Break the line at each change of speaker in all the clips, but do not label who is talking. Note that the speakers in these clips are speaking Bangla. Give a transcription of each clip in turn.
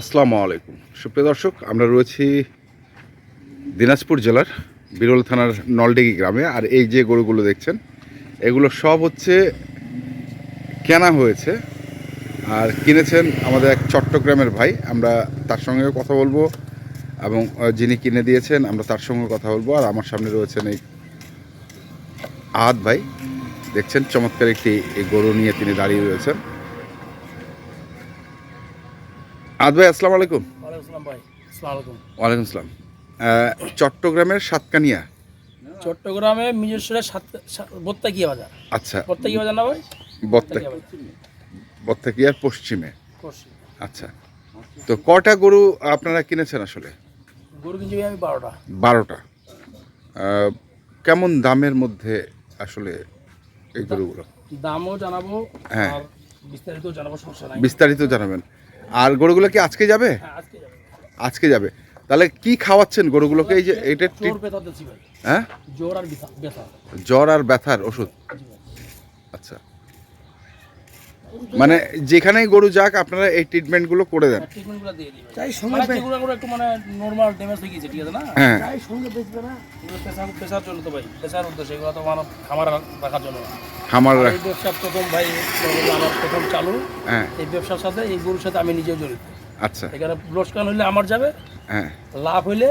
আসসালামু আলাইকুম। সুপ্রিয় দর্শক, আমরা রয়েছি দিনাজপুর জেলার বিরল থানার নলডিগি গ্রামে, আর এই যে গরুগুলো দেখছেন, এগুলো সব হচ্ছে কেনা হয়েছে, আর কিনেছেন আমাদের এক চট্টগ্রামের ভাই। আমরা তার সঙ্গে কথা বলব, এবং যিনি কিনে দিয়েছেন, আমরা তার সঙ্গে কথা বলব। আর আমার সামনে রয়েছেন এই আহাদ ভাই। দেখছেন, চমৎকার একটি গরু নিয়ে তিনি দাঁড়িয়ে রয়েছেন। আহাদ ভাই। আসসালামু আলাইকুম।
ওয়ালাইকুম আসসালাম।
চট্টগ্রামের সাতকানিয়া।
চট্টগ্রামে মিজেশ্বরের সাত বত্তাকিয়া বাজার।
আচ্ছা।
বত্তাকিয়া বাজার না ভাই? বত্তাকিয়া
বত্তাকিয়ার পশ্চিমে। আচ্ছা। তো কটা গরু আপনারা কিনেছেন আসলে?
গরু কিনছি আমি বারোটা।
বারোটা। কেমন দামের মধ্যে আসলে এই গরুগুলো?
দামও জানাব
হ্যাঁ।
বিস্তারিত জানাব সমস্যা নাই।
বিস্তারিত জানাবেন। আর গরুগুলো কি আজকে যাবে?
হ্যাঁ আজকে যাবে।
তাহলে কি খাওয়াচ্ছেন গরুগুলোকে? এই যে এটা হ্যাঁ? জ্বর আর ব্যথার ওষুধ। আচ্ছা। মানে যেখানেই গরু যাক আপনারা এই ট্রিটমেন্টগুলো করে দেন।
ট্রিটমেন্টগুলো দিয়ে দিই চাই সঙ্গে যেগুলো করে একটু মানে নর্মাল ড্যামেজ হয়ে গেছে ঠিক আছে না?
হ্যাঁ।
চাই সঙ্গে বেচবে না। পেশার পেশার জন্য তো ভাই পেশার উদ্দেশ্যে এগুলো তো মানব খামার রাখার জন্য।
খামার
এই ব্যবসা প্রথম ভাই আমার প্রথম চালু
হ্যাঁ।
এই ব্যবসার সাথে এই গরুর সাথে আমি নিজেও জড়িত।
আচ্ছা।
এখানে লোসকান হইলে আমার যাবে
হ্যাঁ।
লাভ হইলে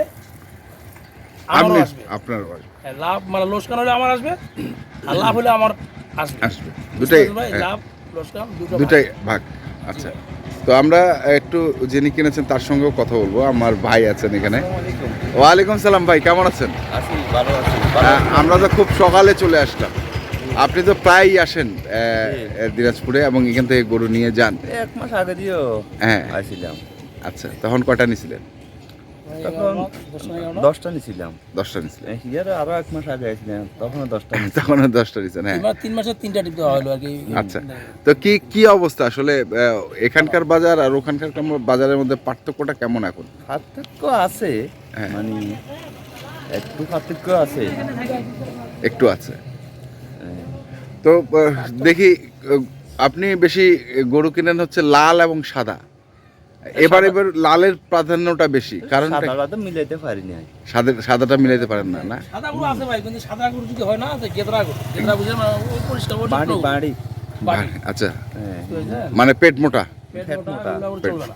আমারও আসবে।
আপনার
হ্যাঁ, লাভ মানে লোসকান হলে আমার আসবে আর লাভ হলে আমার আসবে।
আসবে। দুটাই
ভাই? লাভ
দুটাই ভাগ আচ্ছা। তো আমরা একটু যিনি কিনেছেন তার সঙ্গেও কথা বলব আমার ভাই আছেন এখানে। ওয়ালাইকুম সালাম ভাই কেমন আছেন? আমরা তো খুব সকালে চলে আসলাম। আপনি তো প্রায়ই আসেন আহ, দিনাজপুরে এবং এখান থেকে গরু নিয়ে যান।
এক মাস আগে দিও
হ্যাঁ।
আসছিলাম।
আচ্ছা তখন কটা নিছিলেন?
তখন? দশটা নিছিলাম।
দশটা নিছিলেন
হিয়ার আরও এক মাস আগে আসছিলাম তখনও দশটা
তখন দশটা নিছেন হ্যাঁ।
তিন মাসে তিনটা টিপ দেওয়া হলো আর কি।
আচ্ছা। তো কি কি অবস্থা আসলে এখানকার বাজার আর ওখানকার বাজারের মধ্যে পার্থক্যটা কেমন এখন?
পার্থক্য আছে
হ্যাঁ।
মানে একটু পার্থক্য আছে।
একটু আছে। তো দেখি আপনি বেশি গরু কিনেন হচ্ছে লাল এবং সাদা। এবার এবার লালের প্রাধান্যটা বেশি কারণ
সাদাটা তো মিলাইতে পারিনি আমি।
সাদা সাদাটা মিলাইতে পারেন না না
সাদা গরু আছে ভাই কিন্তু সাদা গরু যদি হয় না তো গেদরা গরু গেদরা বুঝে না ওই পরিষ্কার
বাড়ি বাড়ি
বাড়ি।
আচ্ছা
হ্যাঁ
মানে পেট মোটা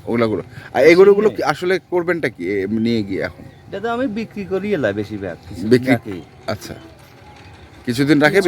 ওগুলা।
ওগুলো আর এই গরুগুলো আসলে করবেনটা কি নিয়ে গিয়ে এখন
এটা তো আমি বিক্রি করি এলাই বেশিরভাগ কিছু
বিক্রি। আচ্ছা কিছুদিন রাখে।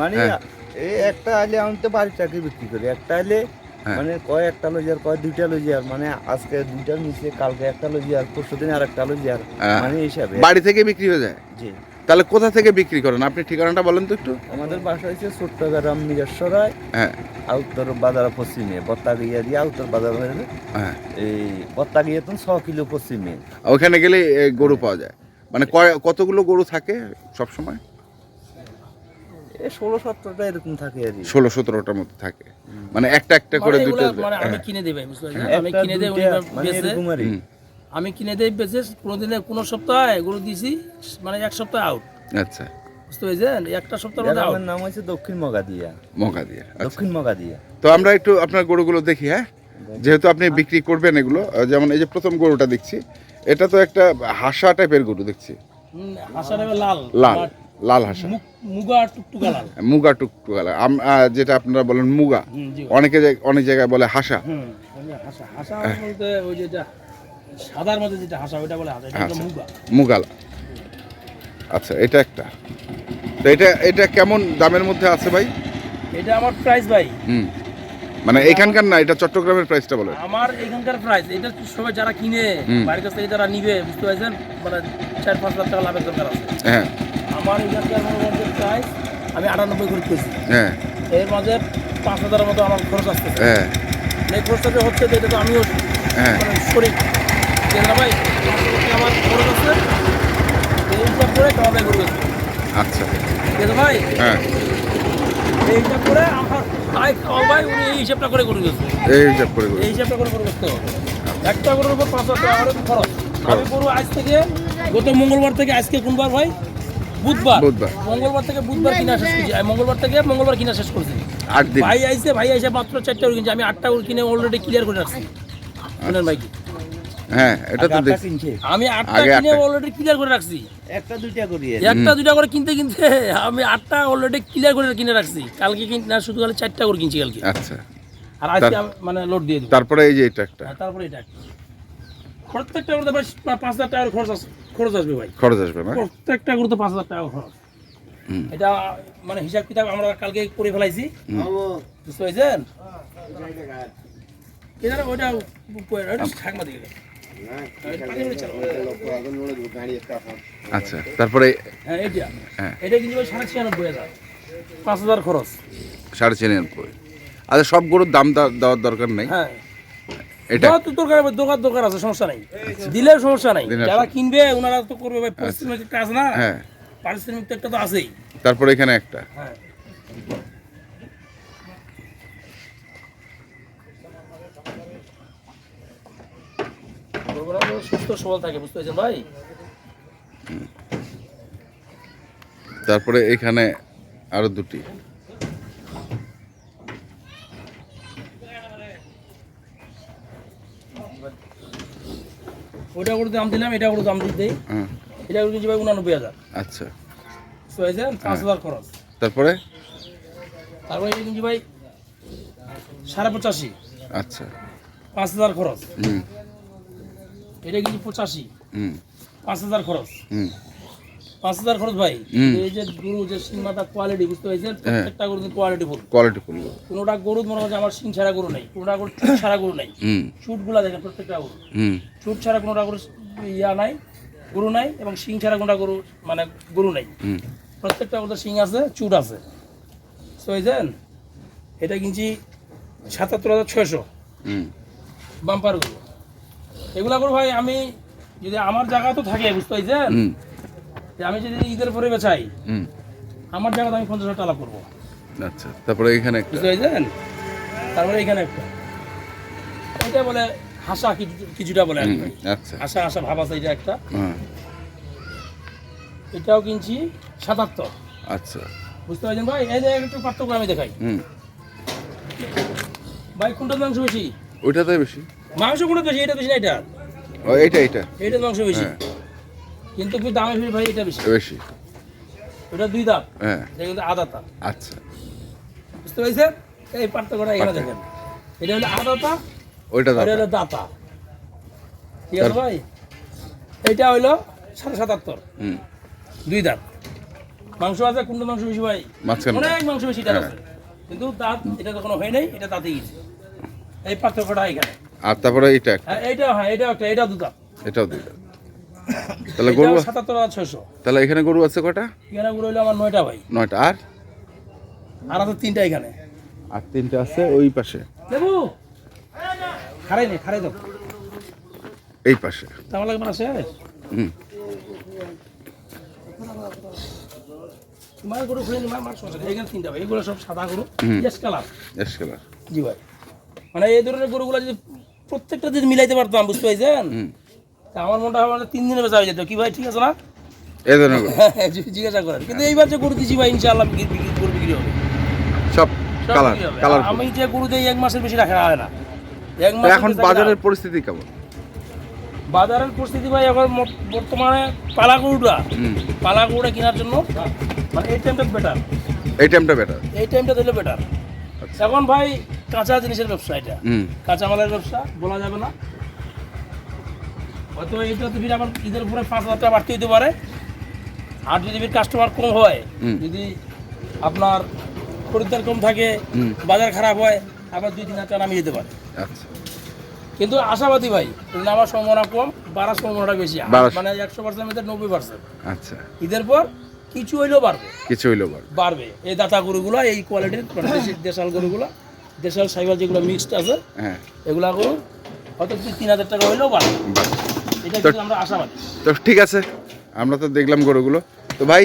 মানে
হ্যাঁ।
এই একটা আলে আমি তো বাড়ির চাকরি বিক্রি করি একটা আলে। মানে কয় একটা লজিয়ার কয় দুইটা লজিয়ার মানে আজকে দুইটার নিচে কালকে একটা লজিয়ার পরশু দিন আর একটা লজিয়ার
হ্যাঁ।
মানে এই হিসাবে।
বাড়ি থেকে বিক্রি হয়ে যায়?
জি।
তাহলে কোথা থেকে বিক্রি করেন? আপনি ঠিকানাটা বলেন তো একটু।
আমাদের বাসা হচ্ছে চট্টগ্রাম মিরেশ্বরায়
হ্যাঁ।
আউত্তর বাজার পশ্চিমে বত্তাগিয়া দিয়ে আউত্তর বাজার হয়ে
হ্যাঁ।
এই বত্তাগিয়া তো ছ কিলো পশ্চিমে।
ওখানে গেলে গরু পাওয়া যায়। মানে কয়- কতগুলো গরু থাকে সব সময়
এই ষোলো সতেরোটা এরকম থাকে আর কি।
ষোলো সতেরোটার মতো থাকে। মানে একটা একটা করে
মানে
দুটো
মানে আমি
হ্যাঁ।
কিনে বুঝতে পারছেন? আমি কিনে দেই উনি
মানে
আমি কিনে দেই বেচে কোনোদিনে কোনো সপ্তাহে গরু দিছি মানে এক সপ্তাহ আউট
আচ্ছা।
বুঝতে পেরেছেন? একটা সপ্তাহের মধ্যে
গ্রামের নাম হচ্ছে দক্ষিণ মগাদিয়া।
মকা দিয়ে আচ্ছা।
দক্ষিণ মগাদিয়া।
তো আমরা একটু আপনার গরুগুলো দেখি হ্যাঁ? যেহেতু আপনি বিক্রি করবেন এগুলো যেমন এই যে প্রথম গরুটা দেখছি এটা তো একটা হাসা টাইপের গরু দেখছি।
হাসা নেবে লাল
লাল। লাল হাসা।
মুগা টুকটুকা লাল।
মুগা টুকটুকালা আম- যেটা আপনারা বলেন মুগা। অনেকে অনেক জায়গায় বলে হাসা।
হুম ওই যে হাসা হাসা বলতে ওই যেটা সাদার মধ্যে যেটা হাসা ওইটা বলে হাসা। এটা
আচ্ছা।
মুগা।
মুগাল আচ্ছা এটা একটা। তো এটা এটা কেমন দামের মধ্যে আছে ভাই?
এটা আমার প্রাইস ভাই।
হুম। মানে এখানকার না এটা চট্টগ্রামের প্রাইসটা বলে
আমার এখানকার প্রাইস এটা সবাই যারা কিনে বাড়ির কাছ থেকে যারা নিবে বুঝতে পারছেন? মানে চার পাঁচ লাখ টাকা লাভের দরকার আছে।
হ্যাঁ।
আমার এখানকার মোটামুটি প্রাইস আমি আটানব্বই করে পেয়েছি।
হ্যাঁ।
এর মাঝে পাঁচ হাজারের মতো আমার খরচ আসতেছে।
হ্যাঁ।
এই খরচটা যে হচ্ছে তো এটা তো আমিও
হ্যাঁ।
মানে ভাই আমার খরচ আছে এই হিসাব করে খাওয়া দাওয়া করে
আচ্ছা।
ভাই
হ্যাঁ।
এই হিসাব করে আমার খাওয়া ভাই উনি এই হিসাবটা করে করে গেছে
এই হিসাব করে
এই হিসাবটা করে করে করতে হবে। একটা গরুর উপর পাঁচ হাজার টাকা খরচ। আমি গরু আজ থেকে গত মঙ্গলবার থেকে আজকে কোনবার ভাই বুধবার।
বুধবার।
মঙ্গলবার থেকে বুধবার কিনা শেষ করছি। মঙ্গলবার থেকে মঙ্গলবার কিনা শেষ করছি। ভাই আইসে ভাই আইসে মাত্র চারটা কিনছে। আমি আটটা কিনে অলরেডি ক্লিয়ার করে রাখছি। শুনেন ভাই
হ্যাঁ এটা তো
আগে আটটা
দেখছি
কিনছে।
আমি আটটা কিনে অলরেডি ক্লিয়ার করে রাখছি।
একটা দুইটা করিয়ে
একটা দুইটা করে কিনতে কিনতে আমি আটটা অলরেডি ক্লিয়ার করে কিনে রাখছি। কালকে না শুধু চারটা করে কিনছি কালকে।
আচ্ছা।
আর আজকে আমি মানে লোড দিয়ে দেবো।
তারপরে এই যে এটা একটা।
তারপরে এটা একটা। প্রত্যেকটা করতে পাঁচ হাজার টাকার খরচ আস- খরচ আসবে ভাই।
খরচ আসবে না?
প্রত্যেকটা করতে পাঁচ হাজার টাকা খরচ। এটা মানে হিসাব কিতাব আমরা কালকে করে ফেলাইছি। বুঝতে পারছেন? এছাড়া ওইটা ওইটা ঠাকমা দিকে
আচ্ছা তারপরে
হ্যাঁ এটা
হ্যাঁ।
এটা কিন্তু সাড়ে ছিয়ানব্বই হাজার। পাঁচ হাজার খরচ।
সাড়ে ছিয়ানব্বই। আচ্ছা সব গরুর দাম দেওয়ার দরকার নেই?
হ্যাঁ।
এটা
তো দরকার হবে, দোকান দরকার আছে সমস্যা নাই। দিলেও সমস্যা নাই। যারা কিনবে ওনারা তো করবে ভাই পারিশ্রমিক কাজ না।
হ্যাঁ।
পারিশ্রমিক তো একটা তো আছেই।
তারপরে এখানে একটা।
হ্যাঁ। সুস্থ সবল থাকে বুঝতে পেরেছেন ভাই?
তারপরে এখানে আরও দুটি।
ওইটা করে দাম দিলাম এটা করে দাম দিতে
হ্যাঁ
এটা করে দিচ্ছি ভাই উনানব্বই হাজার।
আচ্ছা।
ছয় পাঁচ হাজার খরচ।
তারপরে?
তারপরে এটা কিনছি ভাই সাড়ে পঁচাশি।
আচ্ছা।
পাঁচ হাজার খরচ।
হুম।
এটা কিনছি পঁচাশি।
হুম।
পাঁচ হাজার খরচ।
হুম।
পাঁচ হাজার খরচ ভাই। এই যে গরু যে সিংমাটা কোয়ালিটি বুঝতে পেরেছেন? প্রত্যেকটা গরু কোয়ালিটি ফুল।
Quality full.
কোনোটা গরু মনে হচ্ছে আমার সিং ছাড়া গরু নেই কোনোটা গরু চুট ছাড়া গরু নেই। চুটগুলা দেখেন প্রত্যেকটা গরু। চুট ছাড়া কোনোটা গরু ইয়া নাই গরু নাই এবং সিং ছাড়া কোনোটা গরু মানে গরু নেই। প্রত্যেকটা গরুতে সিং আছে চুট আছে। বুঝছেন এটা কিনছি সাতাত্তর হাজার ছয়শো। বাম্পার গরু। এগুলা গরু ভাই আমি যদি আমার জায়গা তো থাকে বুঝতে পারছেন? যে আমি যদি ঈদের পরে বেচাই
হুম।
আমার জায়গাতে আমি পঞ্চাশ হাজার টাকা করব।
আচ্ছা তারপরে এখানে একটা।
বুঝতে তারপরে এখানে একটা। এটা বলে হাসা কিছু- কিছুটা বলে।
আচ্ছা।
হাসা হাসা ভাব আছে এটা একটা। এটাও কিনছি সাতাত্তর।
আচ্ছা।
বুঝতে পারছেন ভাই? এই যে একটু পার্থক্য আমি দেখাই। ভাই কোনটা মাংস বেশি?
ওইটাতে বেশি।
মাংস কোনটা বেশি? এটা বেশি না এটা?
ও এইটা এইটা।
এটা মাংস বেশি।
হ্যাঁ।
কিন্তু কি দামে বেশি ভাই এটা বেশি।
বেশি।
ওটা দুই দাঁত।
হ্যাঁ।
এটা কিন্তু আধা দাঁত।
আচ্ছা।
বুঝতে পেরেছেন? এই পার্থক্যটা এখানে দেখেন। এটা হলো আধা দাঁত
ওইটা
এটা হলো দাতা। ঠিক আছে ভাই? এইটা হইল সাড়ে সাতাত্তর।
হুম।
দুই দাঁত। মাংস আছে কোনটা মাংস বেশি ভাই। অনেক মাংস বেশি দাঁত
হ্যাঁ।
আছে। কিন্তু দাঁত এটা কখনো হয় নাই এটা দাঁতে গেছে। এই পার্থক্যটা এখানে।
আর তারপরে একটা।
হ্যাঁ এইটা হ্যাঁ এটা একটা এটা দু দাঁত।
এটাও দুইটা তাহলে গরু
সাতাত্তর হাজার ছয়শো।
তাহলে এখানে গরু আছে কটা?
এখানে গুলো হইল আমার নয়টা ভাই।
নয়টা। আর?
আর আছে তিনটা এখানে।
আর তিনটা আছে ওই পাশে।
দেবু খারাই নেই খারাই দাও।
এই পাশে।
আমার লাগবে না
হুম।
তোমার গরু খুলে এখানে তিনটা ভাই। এগুলো সব সাদা গরু। কালার
এস কালার
জি ভাই। মানে এই ধরনের গরুগুলো যদি প্রত্যেকটা যদি মিলাইতে পারতাম বুঝতে পারছেন?
হুম।
তা আমার মনটা হয় মানে তিন দিনে বেচা হয়ে যেত। কি ভাই ঠিক আছে না?
এই ধরনের
জিজ্ঞাসা করেন। কিন্তু এইবার যে গরু দিচ্ছি ভাই ইনশাআল্লাহ গরু বিক্রি হবে।
সব কালার কালার
আমি যে গরু দিই এক মাসের বেশি রাখা হয় না। এক মাস
এখন বাজারের পরিস্থিতি কেমন?
বাজারের পরিস্থিতি ভাই এখন বর্তমানে পালা গরুটা পালা গরুটা কেনার জন্য মানে এই টাইমটা বেটার
এই টাইমটা বেটার
এই টাইমটা দিলে বেটার এখন ভাই কাঁচা জিনিসের ব্যবসা এটা। কাঁচা মালের ব্যবসা বলা যাবে না। হয়তো এইটা তো ফির আমার ঈদের পরে পাঁচ হাজার টাকা বাড়তে হতে পারে আর যদি কাস্টমার কম হয় যদি আপনার খরিদ্দার কম থাকে বাজার খারাপ হয় আবার দুই তিন হাজার টাকা নামিয়ে যেতে পারে।
আচ্ছা।
কিন্তু আশাবাদী ভাই নামার সম্ভাবনা কম বাড়ার সম্ভাবনা বেশি। মানে একশো পার্সেন্ট মধ্যে নব্বই পার্সেন্ট
আচ্ছা।
ঈদের পর কিছু হইলেও বাড়বে।
কিছু হইল বল
বাড়বে। এই দাতা গরুগুলো এই কোয়ালিটির মানে দেশি- দেশাল গরুগুলো দেশাল সাইবার যেগুলো মিক্সড আছে
হ্যাঁ।
এগুলা গরু হয়তো তিন হাজার টাকা হইলেও বাড়বে।
তো ঠিক আছে আমরা তো দেখলাম গরুগুলো। তো ভাই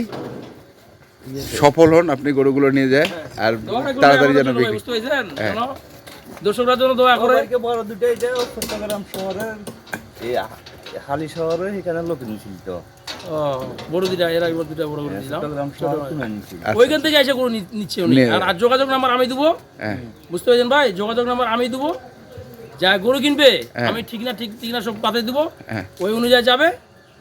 সফল হন আপনি গরুগুলো নিয়ে যায় আর তাড়াতাড়ি যেন
জন্য
বিক্রি হ্যাঁ।
দর্শকরা যেন দোয়া করে।
বড় দুটাই যে চট্টগ্রাম শহরের এই হালি শহরে এখানে লোক নিছিল তো।
বড় দুটা এর আগে দুটা বড় করে দিলাম
শহর কিনে নিছিল
আচ্ছা।
ওইখান থেকে এসে নিচ্ছে উনি। আর আর যোগাযোগ নাম্বার আমি দেবো।
হ্যাঁ।
বুঝতে পেরেছেন ভাই? যোগাযোগ নাম্বার আমি দেবো। যা গরু কিনবে
হ্যাঁ।
আমি ঠিক না ঠিক ঠিক না সব পাতে দিব।
হ্যাঁ।
ওই অনুযায়ী যাবে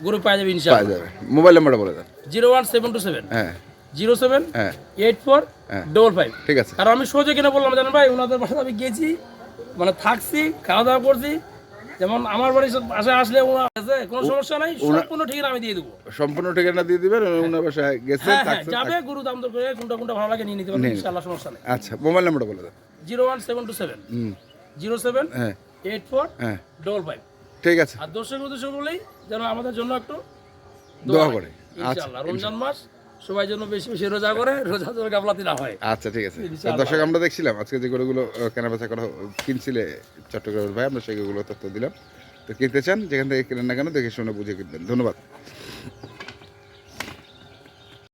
গরু পাওয়া যাবে
পাওয়া যাবে। মোবাইল নাম্বারটা বলে দেন।
Zero one seven two seven.
হ্যাঁ।
জিরো সেভেন
হ্যাঁ।
Eight four. Double five.
ঠিক আছে।
কারণ আমি সোজা কেন বললাম জানেন ভাই ওনাদের বাসায় আমি গেছি মানে থাকছি খাওয়া দাওয়া করছি। যেমন আমার বাড়ির বাসায় আসলে ওরা আছে কোনো সমস্যা নাই সম্পূর্ণ ঠিকানা আমি দিয়ে দেবো।
সম্পূর্ণ ঠিকানা দিয়ে দিবেন ওনার বাসায় গেছে
যাবে গরু দাম দর করে কোনটা কোনটা ভালো লাগে নিয়ে নিতে পারবে
নিয়ে
ইনশাআল্লাহ সমস্যা নেই।
আচ্ছা মোবাইল নাম্বারটা বলে দেন।
Zero one seven two seven.
হুম।
জিরো সেভেন
হ্যাঁ।
এইট ফোর
হ্যাঁ।
Double five.
ঠিক আছে।
আর দর্শক উদ্দেশ্য বলেই যেন আমাদের জন্য একটু
দোয়া করে। আচ্ছা,
ইনশাআল্লাহ। রমজান মাস সবাই জন্য বেশি বেশি রোজা করে রোজা যেন গাফলাতি না হয়।
আচ্ছা ঠিক আছে। দর্শক আমরা দেখছিলাম আজকে যে গরুগুলো কেনাবেচা করা কিনছিলে চট্টগ্রামের ভাই আমরা সেগুলো তথ্য দিলাম। তো কিনতে চান যেখান থেকে কিনেন না কেন দেখে শুনে বুঝে কিনবেন। ধন্যবাদ।